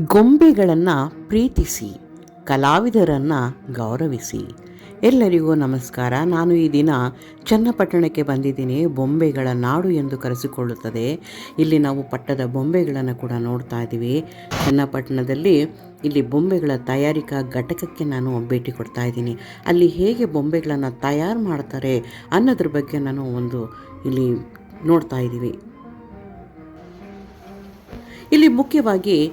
ಗೊಂಬೆಗಳನ್ನು ಪ್ರೀತಿಸಿ, ಕಲಾವಿದರನ್ನು ಗೌರವಿಸಿ. ಎಲ್ಲರಿಗೂ ನಮಸ್ಕಾರ. ನಾನು ಈ ದಿನ ಚನ್ನಪಟ್ಟಣಕ್ಕೆ ಬಂದಿದ್ದೀನಿ. ಬೊಂಬೆಗಳ ನಾಡು ಎಂದು ಕರೆಸಿಕೊಳ್ಳುತ್ತದೆ. ಇಲ್ಲಿ ನಾವು ಪಟ್ಟದ ಬೊಂಬೆಗಳನ್ನು ಕೂಡ ನೋಡ್ತಾ ಇದ್ದೀವಿ. ಚನ್ನಪಟ್ಟಣದಲ್ಲಿ ಇಲ್ಲಿ ಬೊಂಬೆಗಳ ತಯಾರಿಕಾ ಘಟಕಕ್ಕೆ ನಾನು ಭೇಟಿ ಕೊಡ್ತಾ ಇದ್ದೀನಿ. ಅಲ್ಲಿ ಹೇಗೆ ಬೊಂಬೆಗಳನ್ನು ತಯಾರು ಮಾಡ್ತಾರೆ ಅನ್ನೋದ್ರ ಬಗ್ಗೆ ನಾನು ಒಂದು ಇಲ್ಲಿ ನೋಡ್ತಾ ಇದ್ದೀವಿ. ಇಲ್ಲಿ ಮುಖ್ಯವಾಗಿ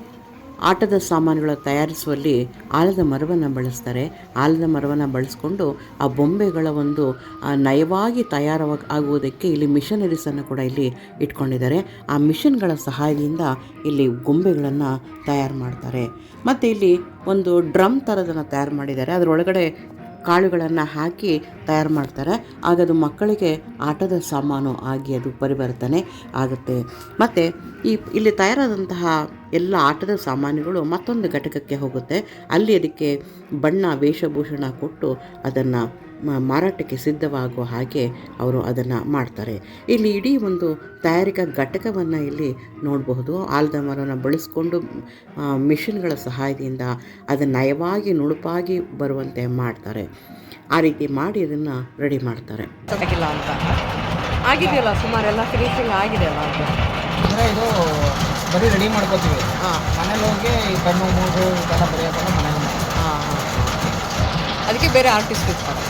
ಆಟದ ಸಾಮಾನುಗಳ ತಯಾರಿಸುವಲ್ಲಿ ಆಲದ ಮರವನ್ನು ಬಳಸ್ತಾರೆ. ಆಲದ ಮರವನ್ನು ಬಳಸ್ಕೊಂಡು ಆ ಬೊಂಬೆಗಳ ಒಂದು ನಯವಾಗಿ ತಯಾರವ ಆಗುವುದಕ್ಕೆ ಇಲ್ಲಿ ಮಿಷನರೀಸನ್ನು ಕೂಡ ಇಲ್ಲಿ ಇಟ್ಕೊಂಡಿದ್ದಾರೆ. ಆ ಮಿಷನ್ಗಳ ಸಹಾಯದಿಂದ ಇಲ್ಲಿ ಗೊಂಬೆಗಳನ್ನು ತಯಾರು ಮಾಡ್ತಾರೆ. ಮತ್ತು ಇಲ್ಲಿ ಒಂದು ಡ್ರಮ್ ಥರದನ್ನು ತಯಾರು ಮಾಡಿದ್ದಾರೆ. ಅದರೊಳಗಡೆ ಕಾಳುಗಳನ್ನು ಹಾಕಿ ತಯಾರು ಮಾಡ್ತಾರೆ. ಆಗ ಅದು ಮಕ್ಕಳಿಗೆ ಆಟದ ಸಾಮಾನು ಆಗಿ ಅದು ಪರಿವರ್ತನೆ ಆಗುತ್ತೆ. ಮತ್ತು ಈ, ಇಲ್ಲಿ ತಯಾರಾದಂತಹ ಎಲ್ಲ ಆಟದ ಸಾಮಾನುಗಳು ಮತ್ತೊಂದು ಘಟಕಕ್ಕೆ ಹೋಗುತ್ತೆ. ಅಲ್ಲಿ ಅದಕ್ಕೆ ಬಣ್ಣ ವೇಷಭೂಷಣ ಕೊಟ್ಟು ಅದನ್ನು ಮಾರಾಟಕ್ಕೆ ಸಿದ್ಧವಾಗುವ ಹಾಗೆ ಅವರು ಅದನ್ನು ಮಾಡ್ತಾರೆ. ಇಲ್ಲಿ ಇಡೀ ಒಂದು ತಯಾರಿಕಾ ಘಟಕವನ್ನು ಇಲ್ಲಿ ನೋಡಬಹುದು. ಆಲದ ಮರವನ್ನು ಬಳಸ್ಕೊಂಡು ಮಿಷಿನ್ಗಳ ಸಹಾಯದಿಂದ ಅದನ್ನು ನಯವಾಗಿ ನುಣುಪಾಗಿ ಬರುವಂತೆ ಮಾಡ್ತಾರೆ. ಆ ರೀತಿ ಮಾಡಿ ಅದನ್ನು ರೆಡಿ ಮಾಡ್ತಾರೆ. ಆಗಿದೆಯಲ್ಲ ಸುಮಾರು ಆಗಿದೆಯಲ್ಲ ಸುಮಾರೆಲ್ಲ ಫಿನಿಶಿಂಗ್ ಆಗಿದೆಯಲ್ಲ ಬರೀ ರೆಡಿ ಮಾಡ್ಕೋತೀವಿ. ಹಾಂ. ಮನೇಲಿ ಹೋಗಿ ಈ ಕಣ್ಣು ಮೂಗು ಇದೆಲ್ಲ ಬರೆಯೋದೆಲ್ಲ ಮನೇಲಿ ಹಾಂ ಹಾಂ ಅದಕ್ಕೆ ಬೇರೆ ಆರ್ಟಿಸ್ಟ್ ಇರ್ತಾರೆ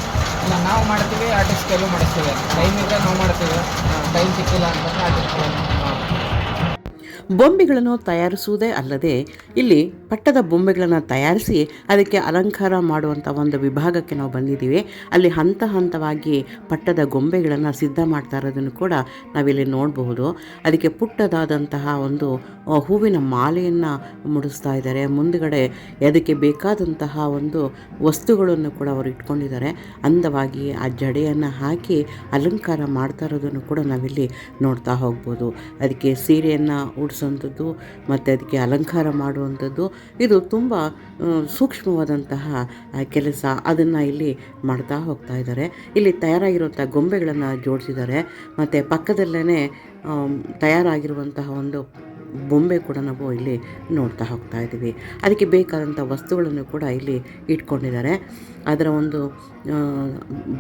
ಇಲ್ಲ ನಾವು ಮಾಡ್ತೀವಿ ಆರ್ಟಿಸ್ಟ್ ಕೈಲೂ ಮಾಡಿಸ್ತೀವಿ. ಟೈಮ್ ಇದ್ದರೆ ನಾವು ಮಾಡ್ತೀವಿ. ಟೈಮ್ ಸಿಕ್ಕಿಲ್ಲ ಅಂತಂದ್ರೆ ಆರ್ಟಿಸ್ಟ್ ಬೊಂಬೆಗಳನ್ನು ತಯಾರಿಸುವುದೇ ಅಲ್ಲದೆ ಇಲ್ಲಿ ಪಟ್ಟದ ಬೊಂಬೆಗಳನ್ನು ತಯಾರಿಸಿ ಅದಕ್ಕೆ ಅಲಂಕಾರ ಮಾಡುವಂಥ ಒಂದು ವಿಭಾಗಕ್ಕೆ ನಾವು ಬಂದಿದ್ದೀವಿ. ಅಲ್ಲಿ ಹಂತ ಹಂತವಾಗಿ ಪಟ್ಟದ ಗೊಂಬೆಗಳನ್ನು ಸಿದ್ಧ ಮಾಡ್ತಾ ಇರೋದನ್ನು ಕೂಡ ನಾವಿಲ್ಲಿ ನೋಡಬಹುದು. ಅದಕ್ಕೆ ಪುಟ್ಟದಾದಂತಹ ಒಂದು ಹೂವಿನ ಮಾಲೆಯನ್ನು ಮುಡಿಸ್ತಾ ಇದ್ದಾರೆ. ಮುಂದುಗಡೆ ಅದಕ್ಕೆ ಬೇಕಾದಂತಹ ಒಂದು ವಸ್ತುಗಳನ್ನು ಕೂಡ ಅವರು ಇಟ್ಕೊಂಡಿದ್ದಾರೆ. ಅಂದವಾಗಿ ಆ ಜಡೆಯನ್ನು ಹಾಕಿ ಅಲಂಕಾರ ಮಾಡ್ತಾ ಇರೋದನ್ನು ಕೂಡ ನಾವಿಲ್ಲಿ ನೋಡ್ತಾ ಹೋಗ್ಬೋದು. ಅದಕ್ಕೆ ಸೀರೆಯನ್ನು ಉಡಿಸೋವಂಥದ್ದು ಮತ್ತು ಅದಕ್ಕೆ ಅಲಂಕಾರ ಮಾಡುವಂಥದ್ದು, ಇದು ತುಂಬ ಸೂಕ್ಷ್ಮವಾದಂತಹ ಕೆಲಸ. ಅದನ್ನು ಇಲ್ಲಿ ಮಾಡ್ತಾ ಹೋಗ್ತಾ ಇದ್ದಾರೆ. ಇಲ್ಲಿ ತಯಾರಾಗಿರುವಂಥ ಗೊಂಬೆಗಳನ್ನು ಜೋಡಿಸಿದ್ದಾರೆ. ಮತ್ತು ಪಕ್ಕದಲ್ಲೇ ತಯಾರಾಗಿರುವಂತಹ ಒಂದು ಬೊಂಬೆ ಕೂಡ ನಾವು ಇಲ್ಲಿ ನೋಡ್ತಾ ಹೋಗ್ತಾ ಇದ್ದೀವಿ. ಅದಕ್ಕೆ ಬೇಕಾದಂಥ ವಸ್ತುಗಳನ್ನು ಕೂಡ ಇಲ್ಲಿ ಇಟ್ಕೊಂಡಿದ್ದಾರೆ. ಅದರ ಒಂದು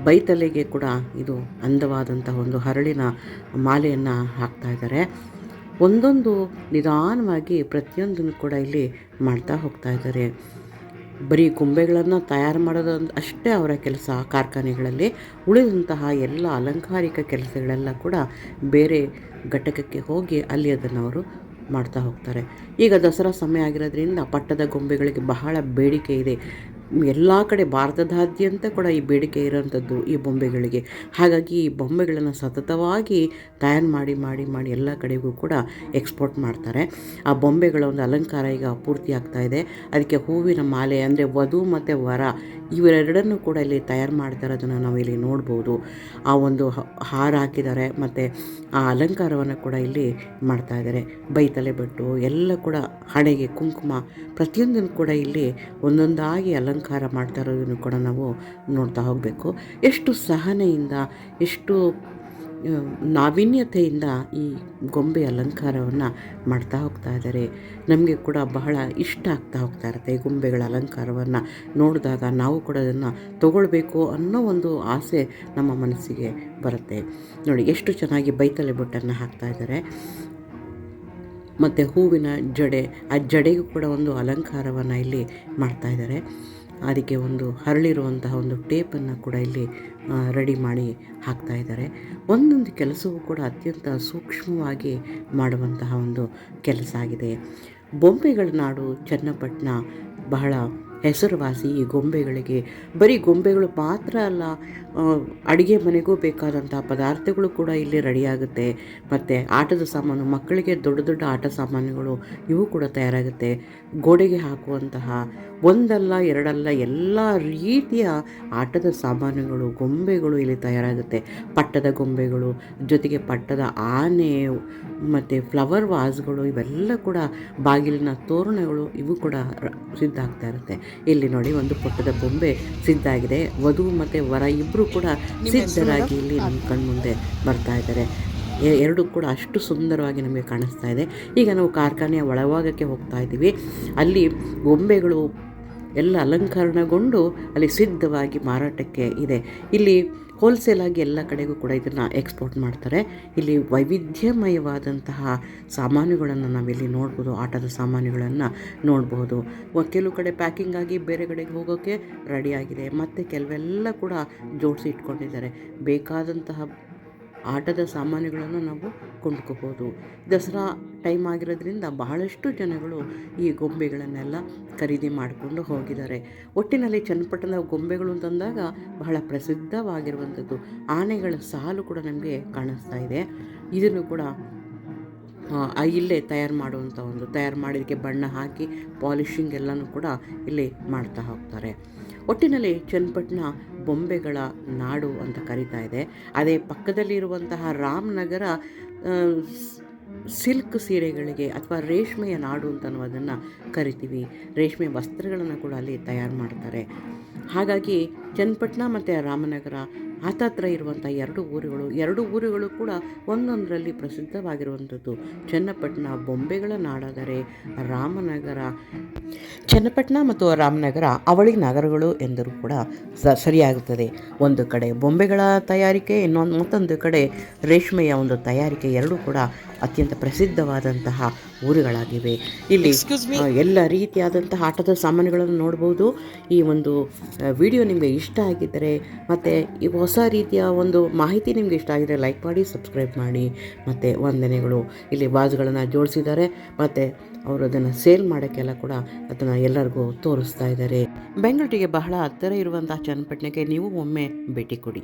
ಬೈತಲೆಗೆ ಕೂಡ ಇದು ಅಂದವಾದಂತಹ ಒಂದು ಹರಳಿನ ಮಾಲೆಯನ್ನು ಹಾಕ್ತಾ ಇದ್ದಾರೆ. ಒಂದೊಂದು ನಿಧಾನವಾಗಿ ಪ್ರತಿಯೊಂದನ್ನು ಕೂಡ ಇಲ್ಲಿ ಮಾಡ್ತಾ ಹೋಗ್ತಾ ಇದ್ದಾರೆ. ಬರೀ ಗೊಂಬೆಗಳನ್ನು ತಯಾರು ಮಾಡೋದೊಂದು ಅಷ್ಟೇ ಅವರ ಕೆಲಸ. ಕಾರ್ಖಾನೆಗಳಲ್ಲಿ ಉಳಿದಂತಹ ಎಲ್ಲ ಅಲಂಕಾರಿಕ ಕೆಲಸಗಳೆಲ್ಲ ಕೂಡ ಬೇರೆ ಘಟಕಕ್ಕೆ ಹೋಗಿ ಅಲ್ಲಿ ಅದನ್ನು ಅವರು ಮಾಡ್ತಾ ಹೋಗ್ತಾರೆ. ಈಗ ದಸರಾ ಸಮಯ ಆಗಿರೋದ್ರಿಂದ ಪಟ್ಟದ ಗೊಂಬೆಗಳಿಗೆ ಬಹಳ ಬೇಡಿಕೆ ಇದೆ. ಎಲ್ಲ ಕಡೆ ಭಾರತದಾದ್ಯಂತ ಕೂಡ ಈ ಬೇಡಿಕೆ ಇರೋವಂಥದ್ದು ಈ ಬೊಂಬೆಗಳಿಗೆ. ಹಾಗಾಗಿ ಈ ಬೊಂಬೆಗಳನ್ನು ಸತತವಾಗಿ ತಯಾರು ಮಾಡಿ ಮಾಡಿ ಮಾಡಿ ಎಲ್ಲ ಕಡೆಗೂ ಕೂಡ ಎಕ್ಸ್ಪೋರ್ಟ್ ಮಾಡ್ತಾರೆ. ಆ ಬೊಂಬೆಗಳ ಒಂದು ಅಲಂಕಾರ ಈಗ ಪೂರ್ತಿ ಆಗ್ತಾ ಇದೆ. ಅದಕ್ಕೆ ಹೂವಿನ ಮಾಲೆ ಅಂದರೆ ವಧು ಮತ್ತು ವರ ಇವೆರಡನ್ನೂ ಕೂಡ ಇಲ್ಲಿ ತಯಾರು ಮಾಡ್ತಾ ಇರೋದನ್ನು ನಾವು ನೋಡ್ಬೋದು. ಆ ಒಂದು ಹಾರ ಹಾಕಿದ್ದಾರೆ ಮತ್ತು ಆ ಅಲಂಕಾರವನ್ನು ಕೂಡ ಇಲ್ಲಿ ಮಾಡ್ತಾ ಇದ್ದಾರೆ. ಬೈತಲೆ ಬಟ್ಟು ಎಲ್ಲ ಕೂಡ ಹಣೆಗೆ ಕುಂಕುಮ ಪ್ರತಿಯೊಂದನ್ನು ಕೂಡ ಇಲ್ಲಿ ಒಂದೊಂದಾಗಿ ಅಲಂಕಾರ ಮಾಡ್ತಾ ಇರೋದನ್ನು ಕೂಡ ನಾವು ನೋಡ್ತಾ ಹೋಗಬೇಕು. ಎಷ್ಟು ಸಹನೆಯಿಂದ, ಎಷ್ಟು ನಾವೀನ್ಯತೆಯಿಂದ ಈ ಗೊಂಬೆ ಅಲಂಕಾರವನ್ನು ಮಾಡ್ತಾ ಹೋಗ್ತಾ ಇದ್ದಾರೆ. ನಮಗೆ ಕೂಡ ಬಹಳ ಇಷ್ಟ ಆಗ್ತಾ ಹೋಗ್ತಾ ಇರುತ್ತೆ ಈ ಗೊಂಬೆಗಳ ಅಲಂಕಾರವನ್ನು ನೋಡಿದಾಗ ನಾವು ಕೂಡ ಅದನ್ನು ತಗೊಳ್ಬೇಕು ಅನ್ನೋ ಒಂದು ಆಸೆ ನಮ್ಮ ಮನಸ್ಸಿಗೆ ಬರುತ್ತೆ. ನೋಡಿ, ಎಷ್ಟು ಚೆನ್ನಾಗಿ ಬೈತಲೆ ಬೊಟ್ಟನ್ನು ಹಾಕ್ತಾ ಇದ್ದಾರೆ. ಮತ್ತು ಹೂವಿನ ಜಡೆ, ಆ ಜಡೆಗೂ ಕೂಡ ಒಂದು ಅಲಂಕಾರವನ್ನು ಇಲ್ಲಿ ಮಾಡ್ತಾ ಇದ್ದಾರೆ. ಅದಕ್ಕೆ ಒಂದು ಹರಳಿರುವಂತಹ ಒಂದು ಟೇಪನ್ನು ಕೂಡ ಇಲ್ಲಿ ರೆಡಿ ಮಾಡಿ ಹಾಕ್ತಾ ಇದ್ದಾರೆ. ಒಂದೊಂದು ಕೆಲಸವೂ ಕೂಡ ಅತ್ಯಂತ ಸೂಕ್ಷ್ಮವಾಗಿ ಮಾಡುವಂತಹ ಒಂದು ಕೆಲಸ ಆಗಿದೆ. ಬೊಂಬೆಗಳ ನಾಡು ಚನ್ನಪಟ್ಟಣ ಬಹಳ ಹೆಸರುವಾಸಿ ಈ ಗೊಂಬೆಗಳಿಗೆ. ಬರೀ ಗೊಂಬೆಗಳು ಮಾತ್ರ ಅಲ್ಲ ಅಡುಗೆ ಮನೆಗೂ ಬೇಕಾದಂಥ ಪದಾರ್ಥಗಳು ಕೂಡ ಇಲ್ಲಿ ರೆಡಿಯಾಗುತ್ತೆ. ಮತ್ತು ಆಟದ ಸಾಮಾನು, ಮಕ್ಕಳಿಗೆ ದೊಡ್ಡ ದೊಡ್ಡ ಆಟ ಸಾಮಾನುಗಳು ಇವು ಕೂಡ ತಯಾರಾಗುತ್ತೆ. ಗೋಡೆಗೆ ಹಾಕುವಂತಹ ಒಂದಲ್ಲ, ಎರಡಲ್ಲ ಎಲ್ಲ ರೀತಿಯ ಆಟದ ಸಾಮಾನುಗಳು, ಗೊಂಬೆಗಳು ಇಲ್ಲಿ ತಯಾರಾಗುತ್ತೆ. ಪಟ್ಟದ ಗೊಂಬೆಗಳು, ಜೊತೆಗೆ ಪಟ್ಟದ ಆನೆ, ಮತ್ತು ಫ್ಲವರ್ ವಾಸ್ಗಳು ಇವೆಲ್ಲ ಕೂಡ ಬಾಗಿಲಿನ ತೋರಣಗಳು ಇವು ಕೂಡ ರ- ಸಿದ್ಧ ಆಗ್ತಾ ಇರುತ್ತೆ. ಇಲ್ಲಿ ನೋಡಿ ಒಂದು ಪುಟ್ಟದ ಬೊಂಬೆ ಸಿದ್ಧ ಆಗಿದೆ ವಧು ಮತ್ತು ವರ ಇಬ್ಬರು ಕೂಡ ಸಿದ್ಧರಾಗಿ ಇಲ್ಲಿ ನಮ್ಮ ಕಣ್ಮುಂದೆ ಬರ್ತಾ ಇದ್ದಾರೆ. ಎರಡು ಎರಡೂ ಕೂಡ ಅಷ್ಟು ಸುಂದರವಾಗಿ ನಮಗೆ ಕಾಣಿಸ್ತಾ ಇದೆ. ಈಗ ನಾವು ಕಾರ್ಖಾನೆಯ ಒಳಭಾಗಕ್ಕೆ ಹೋಗ್ತಾ ಇದ್ದೀವಿ. ಅಲ್ಲಿ ಗೊಂಬೆಗಳು ಎಲ್ಲ ಅಲಂಕರಣಗೊಂಡು ಅಲ್ಲಿ ಸಿದ್ಧವಾಗಿ ಮಾರಾಟಕ್ಕೆ ಇದೆ. ಇಲ್ಲಿ ಹೋಲ್ಸೇಲ್ ಆಗಿ ಎಲ್ಲ ಕಡೆಗೂ ಕೂಡ ಇದನ್ನು ಎಕ್ಸ್ಪೋರ್ಟ್ ಮಾಡ್ತಾರೆ. ಇಲ್ಲಿ ವೈವಿಧ್ಯಮಯವಾದಂತಹ ಸಾಮಾನುಗಳನ್ನು ನಾವಿಲ್ಲಿ ನೋಡ್ಬೋದು, ಆಟದ ಸಾಮಾನುಗಳನ್ನು ನೋಡ್ಬೋದು. ಕೆಲವು ಕಡೆ ಪ್ಯಾಕಿಂಗ್ ಆಗಿ ಬೇರೆ ಕಡೆಗೆ ಹೋಗೋಕ್ಕೆ ರೆಡಿಯಾಗಿದೆ ಮತ್ತು ಕೆಲವೆಲ್ಲ ಕೂಡ ಜೋಡಿಸಿ ಇಟ್ಕೊಂಡಿದ್ದಾರೆ. ಬೇಕಾದಂತಹ ಆಟದ ಸಾಮಾನುಗಳನ್ನು ನಾವು ಕೊಂಡ್ಕೋಬೋದು. ದಸರಾ ಟೈಮ್ ಆಗಿರೋದ್ರಿಂದ ಬಹಳಷ್ಟು ಜನಗಳು ಈ ಗೊಂಬೆಗಳನ್ನೆಲ್ಲ ಖರೀದಿ ಮಾಡಿಕೊಂಡು ಹೋಗಿದ್ದಾರೆ. ಒಟ್ಟಿನಲ್ಲಿ ಚನ್ನಪಟ್ಟಣದ ಗೊಂಬೆಗಳು ಅಂತಂದಾಗ ಬಹಳ ಪ್ರಸಿದ್ಧವಾಗಿರುವಂಥದ್ದು ಆನೆಗಳ ಸಾಲು ಕೂಡ ನಮಗೆ ಕಾಣಿಸ್ತಾ ಇದೆ. ಇದನ್ನು ಕೂಡ ಇಲ್ಲೇ ತಯಾರು ಮಾಡುವಂಥ ಒಂದು, ತಯಾರು ಮಾಡಿದಕ್ಕೆ ಬಣ್ಣ ಹಾಕಿ, ಪಾಲಿಶಿಂಗ್ ಎಲ್ಲನೂ ಕೂಡ ಇಲ್ಲಿ ಮಾಡ್ತಾ ಹೋಗ್ತಾರೆ. ಒಟ್ಟಿನಲ್ಲಿ ಚನ್ನಪಟ್ಟಣ ಬೊಂಬೆಗಳ ನಾಡು ಅಂತ ಕರಿತಾ ಇದೆ. ಅದೇ ಪಕ್ಕದಲ್ಲಿರುವಂತಹ ರಾಮನಗರ ಸಿಲ್ಕ್ ಸೀರೆಗಳಿಗೆ ಅಥವಾ ರೇಷ್ಮೆಯ ನಾಡು ಅಂತ ಅದನ್ನು ಕರಿತೀವಿ. ರೇಷ್ಮೆ ವಸ್ತ್ರಗಳನ್ನು ಕೂಡ ಅಲ್ಲಿ ತಯಾರು ಮಾಡ್ತಾರೆ. ಹಾಗಾಗಿ ಚನ್ನಪಟ್ಟಣ ಮತ್ತು ರಾಮನಗರ ಹತ್ತತ್ರ ಇರುವಂಥ ಎರಡು ಊರುಗಳು. ಎರಡು ಊರುಗಳು ಕೂಡ ಒಂದೊಂದರಲ್ಲಿ ಪ್ರಸಿದ್ಧವಾಗಿರುವಂಥದ್ದು. ಚನ್ನಪಟ್ಟಣ ಬೊಂಬೆಗಳ ನಾಡಾದರೆ ರಾಮನಗರ ಚನ್ನಪಟ್ಟಣ ಮತ್ತು ರಾಮನಗರ ಅವಳಿ ನಗರಗಳು ಎಂದರೂ ಕೂಡ ಸ ಸರಿಯಾಗುತ್ತದೆ. ಒಂದು ಕಡೆ ಬೊಂಬೆಗಳ ತಯಾರಿಕೆ ಇನ್ನೊಂದು ಮತ್ತೊಂದು ಕಡೆ ರೇಷ್ಮೆಯ ಒಂದು ತಯಾರಿಕೆ ಎರಡೂ ಕೂಡ ಅತ್ಯಂತ ಪ್ರಸಿದ್ಧವಾದಂತಹ ಊರುಗಳಾಗಿವೆ. ಇಲ್ಲಿ ಎಲ್ಲ ರೀತಿಯಾದಂತಹ ಆಟದ ಸಾಮಾನುಗಳನ್ನು ನೋಡ್ಬೋದು. ಈ ಒಂದು ವಿಡಿಯೋ ನಿಮಗೆ ಇಷ್ಟ ಆಗಿದ್ದರೆ ಮತ್ತು ಈ ಹೊಸ ರೀತಿಯ ಒಂದು ಮಾಹಿತಿ ನಿಮಗೆ ಇಷ್ಟ ಆಗಿದ್ರೆ ಲೈಕ್ ಮಾಡಿ ಸಬ್ಸ್ಕ್ರೈಬ್ ಮಾಡಿ, ಮತ್ತು ವಂದನೆಗಳು. ಇಲ್ಲಿ ಬಾಜುಗಳನ್ನು ಜೋಡಿಸಿದ್ದಾರೆ, ಮತ್ತು ಅವರು ಅದನ್ನು ಸೇಲ್ ಮಾಡೋಕ್ಕೆಲ್ಲ ಕೂಡ ಅದನ್ನು ಎಲ್ಲರಿಗೂ ತೋರಿಸ್ತಾ ಇದ್ದಾರೆ. ಬೆಂಗಳೂರಿಗೆ ಬಹಳ ಹತ್ತಿರ ಇರುವಂಥ ಚನ್ನಪಟ್ಟಣಕ್ಕೆ ನೀವು ಒಮ್ಮೆ ಭೇಟಿ ಕೊಡಿ.